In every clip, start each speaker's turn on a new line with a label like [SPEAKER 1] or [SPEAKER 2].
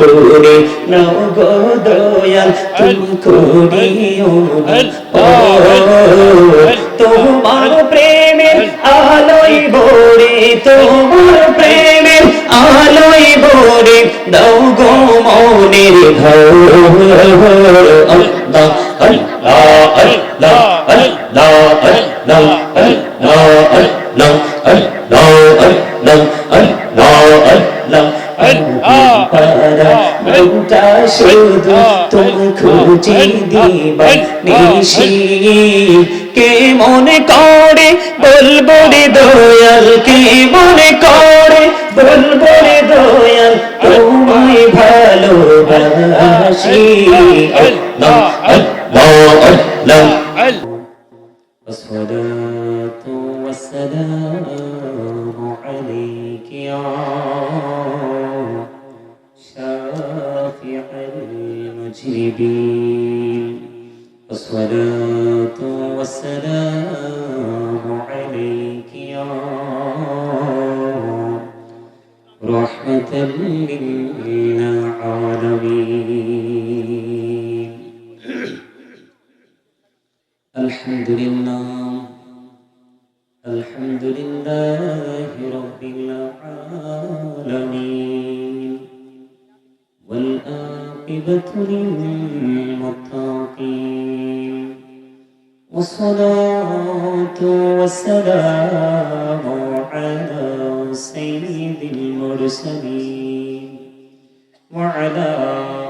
[SPEAKER 1] করে নাও গো তুমি করিও তোমার প্রেমের আলোয় ভরে তোমার প্রেমের আলোয় ভরে দাও গো মনের ঘর আল্লাহ আল্লাহ আল্লাহ মনটা শুধু তুমি খুঁজি দিবা নিশি কে মনে করে বলবো রে দয়াল কে মনে করে বলবো রে দয়াল তোমায় ভালোবাসি আল্লাহ আল্লাহ আল্লাহ والصلاة والسلام الحمد لله الحمد لله رب العالمين والآقبة للمتقين والصلاة والسلام على سيد المرسلين وعلى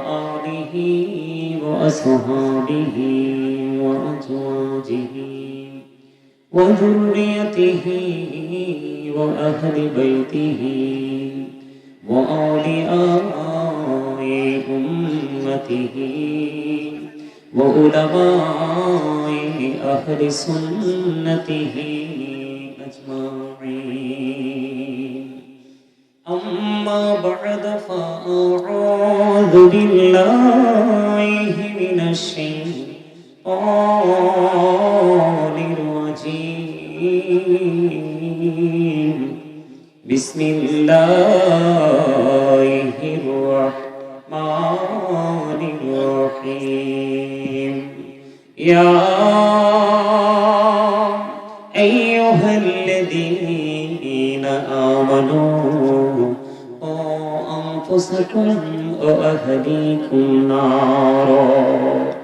[SPEAKER 1] آله وأصحابه وأزواجه وذريته وأهل بيته وأولياء أمته وعلماء أهل سنته أجمعين. أما بعد فأعوذ بالله من الشيطان الرجيم. بسم الله الرحمن الرحيم. يا أيها الذين آمنوا أنفسكم وأهليكم نارا.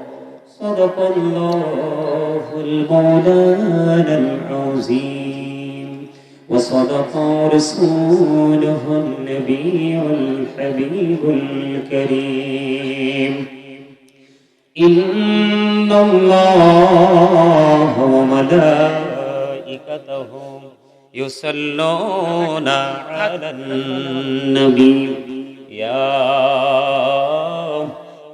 [SPEAKER 1] صدق الله المولانا العظيم. وصدق رسوله النبي الحبيب الكريم. إن الله وملائكته يصلون على النبي. يا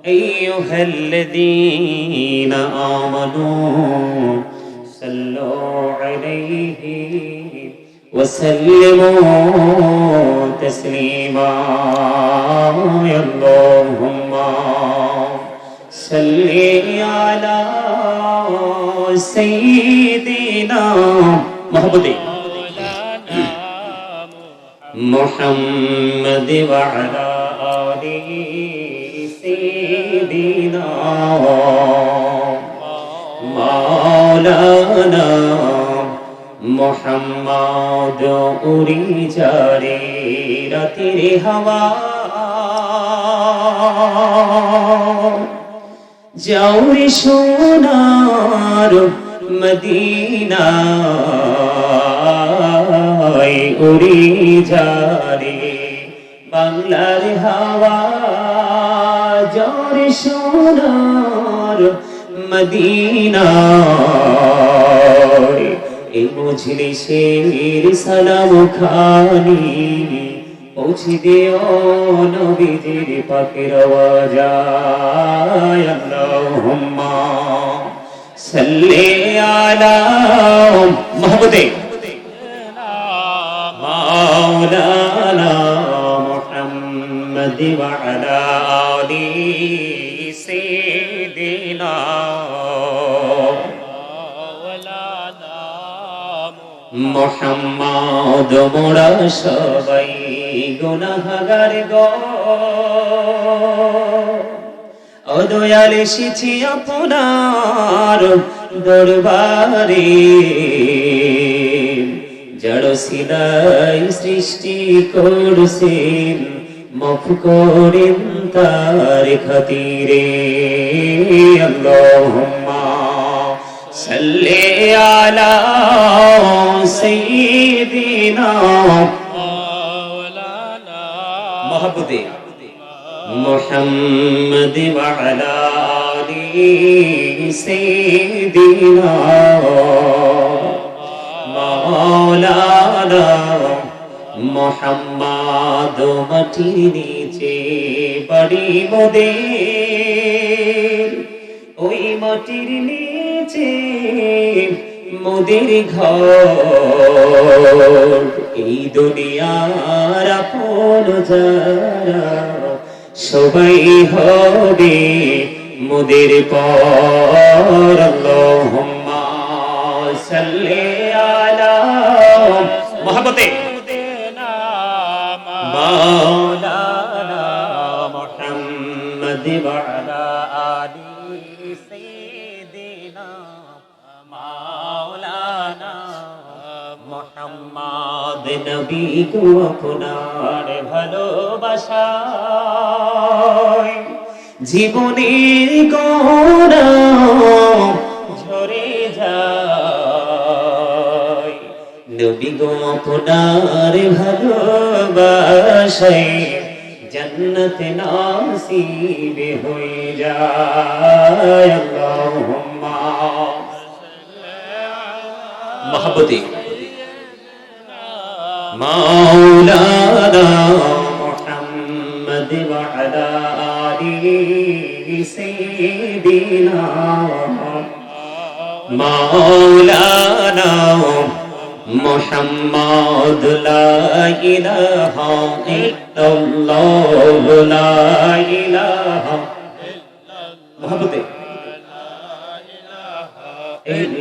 [SPEAKER 1] أيها الذين آمنوا صلوا عليه وسلموا تسليما. اللهم صل على سيدنا محمد محمد وعلى آله মাওলানা মোহাম্মদ উড়ি যারে রাতের হাওয়া। যাওরে সোনার মদিনা উড়ি যারে বাংলার হাওয়া। সোনার মদিনায়। এই বুঝলি শের সালাম খানি পৌঁছে দেও নবীদের পাকের আওয়াজায়। আল্লাহুম্মা সাল্লি আলা মুহাম্মাদে মোহাম্মদ মোরা সবাই গুনাহগার গো। অদয়াল এসেছি আপনার দরবারে। জড় সিলাই সৃষ্টি করছেন, মফ করেন তার খাতিরে। আল্লাহুম্মা সাল্লি আলা সাইয়্যিদিনা মহব্বতে محمد وعلى آله سيدنا مولانا মোহাম্মদ মাটির নিচে বাড়ি মোদের ওই মাটির নিচে মোদের ঘর। এই দুনিয়ার আপন যারা, সবাই হবে মোদের পর। আল্লাহুম্মা সাল্লি আলা মহব্বতে। মাওলানা মাওলানা মোহাম্মদ নবী গো আপনার ভালোবাসা জীবনের গোড়া ঝরে যায়। নবী গো আপনার ভালোবাসায় জন্নত নাসিব হয়ে যায়। আল্লাহুম্মা মহব্বতে مولانا محمد وعلى آله سيدنا مولانا محمد لا إله إلا الله لا إله محبته إلا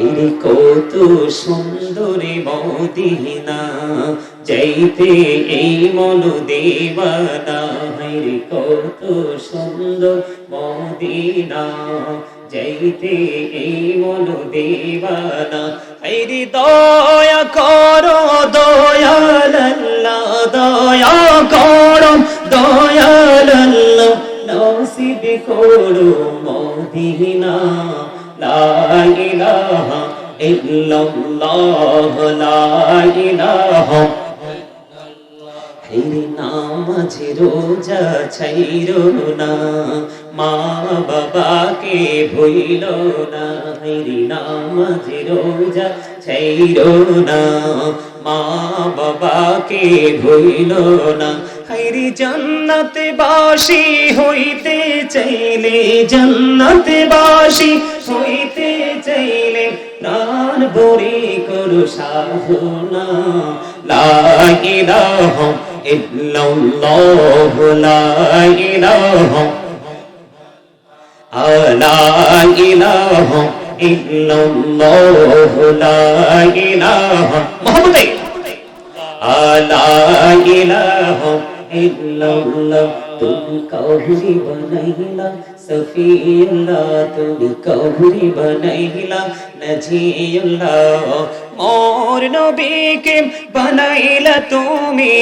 [SPEAKER 1] হাইরে কত সুন্দরী মদিনা, যাইতে এই মন দেবানা হাইরে কত সুন্দর মদিনা, যাইতে এই মন দেবানা হাইরে দয়া করো, দয়াল আল্লাহ, দয়া করো, দয়াল আল্লাহ, নসিব করো মদিনা। লা নামাজ রোজা ছাইরো না, মা বাবাকে ভুইল না। হেরে নামাজ রোজা ছাইরো না, মা বাবাকে ভুইল না। হাইরি জান্নাতে বাসি হইতে চাইলে জান্নাতে বাসি হইতে চাইলে প্রাণ বরি করু সাধনা লা ইলাহা ইল্লাল্লাহ, লা ইলাহা লা ইলাহা ইল্লাল্লাহ, লা ইলাহা মুহাম্মদে। তুমি কাউরি বানাইলা সফিউল্লাহ তুমি কাউরি বানাইলা নজিউল্লাহ মোর নবীকে বানাইলা তুমি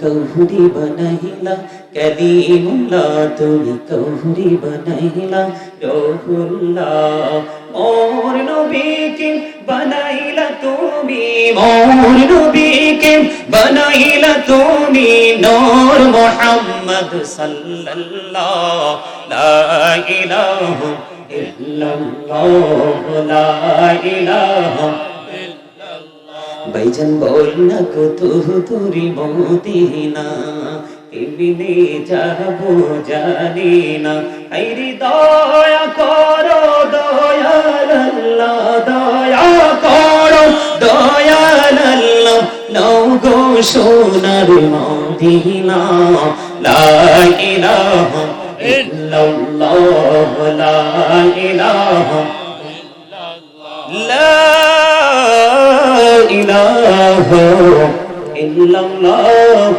[SPEAKER 1] কৌহুরি বনাইলা কলিমুল্লাহ তুমি কৌহুরি বনাইলা, রহুল্লাহ। মোর নবীকে বানাইলা তুমি, মোর নবীকে বানাইলা তুমি, নূর মুহাম্মদ সাল্লাল্লাহ। লা ইলাহা ইল্লাল্লাহ, লা ইলাহা ভাইজান বল না কেমনে যাব জানি না এই দয়া করো, দয়াল আল্লাহ, দয়া করো, দয়াল আল্লাহ, নাও গো সোনার মদিনা। লা ইলাহা ইল্লাল্লাহ, লা ইলাহা লা ইলাহা ইল্লাল্লাহ।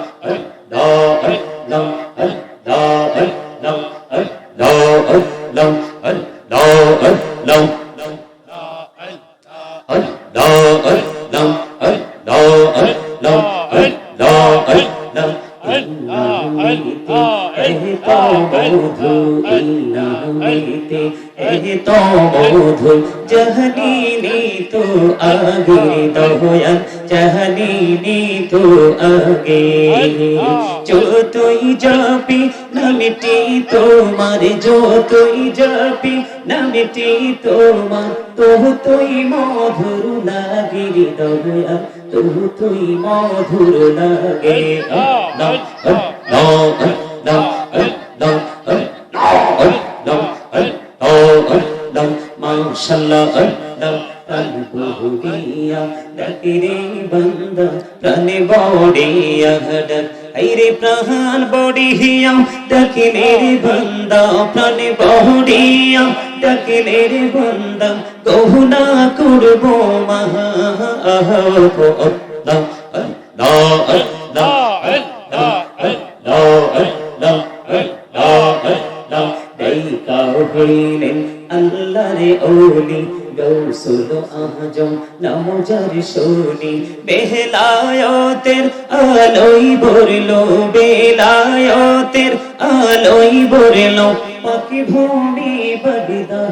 [SPEAKER 1] যাবি নামিটি তোমার যতই যাবি নামিটি তোমার তবু তুই মধুর লাগিরি দয়া তবু তুই মধুর লাগে মাশাল্লাহ বহুরিয়া ডাকিরে বন্দা প্রাণে বড়িয়া ডাক আইরে প্রাণ বড়িয়া ডাকিলে রে বন্দা, প্রাণে বড়িয়া ডাকিলে রে বন্দা, গহনা করব মহা আল্লাহ আল্লাহ আল্লাহ আল্লাহ আল্লাহরে ওলি। রসুল আজম নামো যার আলোই ভরলো বেলায়তের আলোই ভরলো পাখি ভূমি বলিদা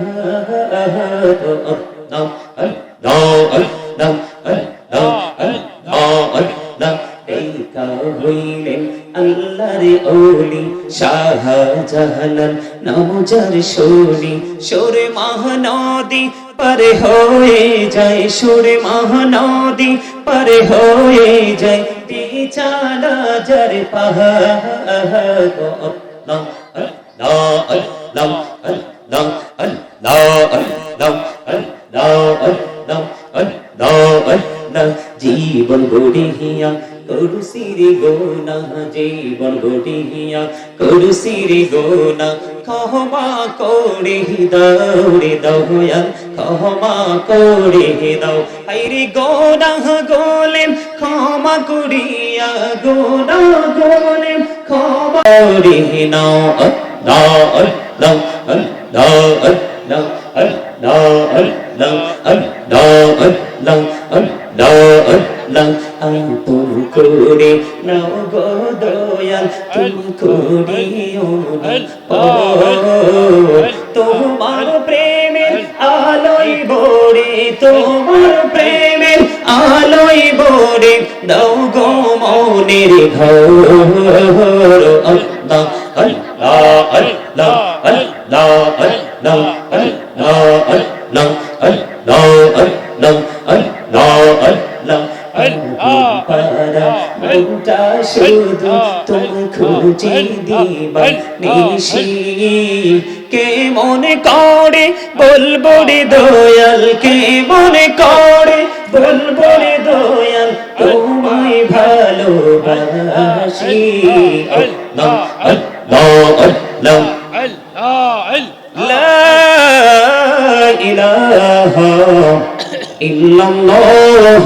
[SPEAKER 1] নাম আল নাম আল নাম আল নাম আল নাম এই কা হইলেন আল্লাহরে ওলি শাহজাহান নমজার শোনি সুরে মহানদী পরে হয়ে যায় সুরে মহানদী পরে হয়ে যায় বিচালা জর পাহাড় আল্লাহ আল্লাহ আল্লাহ আল্লাহ আল্লাহ জীবন গড়িয়া করুসিরি গোনা জীবন গড়িয়া করুসিরি গোনা ক্ষমা করে দৌড়ে দৌয়াল ক্ষমা করে দাও। হাইরে গোনা গোলেম, ক্ষমা করিয়া গোনা গোলেম, ক্ষমা করে নাও। আল্লাহ আল্লাহ আল্লাহ আল্লাহ আল্লাহ। তুমি করে নাও গো দয়াল তুমি করিও তোমার প্রেমের আলোই বড়ে তোমার প্রেমের আলোই বড়ে দাও গো মনের ঘর আল্লাহ আল্লাহ আল্লাহ আল্লাহ আল্লাহ শুধু তোমার খুঁজে দিবার নিশি কে মনে করে বলব রে দয়াল কে মনে করে বলব রে দয়াল তোমায় ভালোবাসি আল্লাহ আল্লাহ আল্লাহ লা ইলাহা ইল্লাল্লাহ